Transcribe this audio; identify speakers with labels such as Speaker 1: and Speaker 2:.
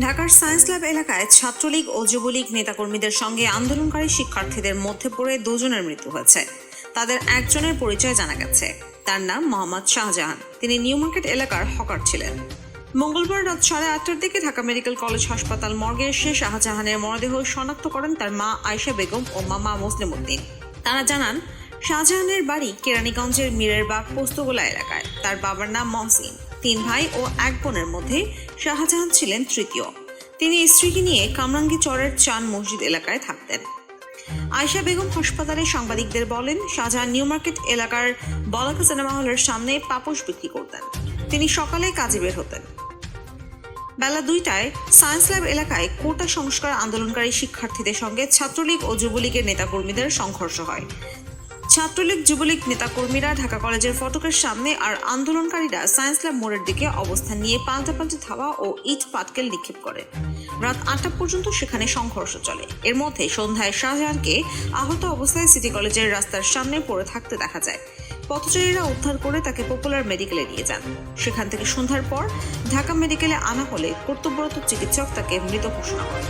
Speaker 1: ঢাকার science lab এলাকায় ছাত্রলীগ ও যুবলীগ নেতাকর্মীদের সঙ্গে আন্দোলনকারী শিক্ষার্থীদের মধ্যে পড়ে দুজনের মৃত্যু হয়েছে। তাদের একজনের পরিচয় জানা গেছে। তার নাম মোহাম্মদ শাহজাহান। তিনি নিউ মার্কেট এলাকার হকার ছিলেন। মঙ্গলবার রাত সাড়ে আটটার দিকে ঢাকা মেডিকেল কলেজ হাসপাতাল মর্গে এসে শাহজাহানের মরদেহ শনাক্ত করেন তার মা আয়েশা বেগম ও মামা মুসলিম উদ্দিন। তারা জানান, শাহজাহানের বাড়ি কেরানীগঞ্জের মিরেরবাগ পোস্তগোলা এলাকায়। তার বাবার নাম মহসিন। তিন ভাই ও এক বোনের মধ্যে শাহজাহান ছিলেন তৃতীয়। তিনি স্ত্রীকে নিয়ে কামরাঙ্গি চরের চান মসজিদ এলাকায় থাকতেন। আয়শা বেগম হাসপাতালে সাংবাদিকদের বলেন, শাহজাহান নিউ মার্কেট এলাকার বলাকা সিনেমা হলের সামনে পাপোশ বিক্রি করতেন। তিনি সকালে কাজে বের হতেন। বেলা দুইটায় সায়েন্স ল্যাব এলাকায় কোটা সংস্কার আন্দোলনকারী শিক্ষার্থীদের সঙ্গে ছাত্রলীগ ও যুবলীগের নেতাকর্মীদের সংঘর্ষ হয়। ছাত্রলীগ, যুবলীগ নেতাকর্মীরা ঢাকা কলেজের ফটকের সামনে আর আন্দোলনকারীরা সায়েন্স ল্যাব মোড়ের দিকে অবস্থান নিয়ে পাল্টা পাল্টাপাল্টি ধাওয়া ও ইট পাটকেল নিক্ষেপ করে। রাত আটটা পর্যন্ত সেখানে সংঘর্ষ চলে। এর মধ্যে সন্ধ্যায় শাহজাহানকে আহত অবস্থায় সিটি কলেজের রাস্তার সামনে পড়ে থাকতে দেখা যায়। পথচারীরা উদ্ধার করে তাকে পপুলার মেডিকেলে নিয়ে যান। সেখান থেকে সন্ধ্যার পর ঢাকা মেডিকেলে আনা হলে কর্তব্যরত চিকিৎসক তাকে মৃত ঘোষণা করেন।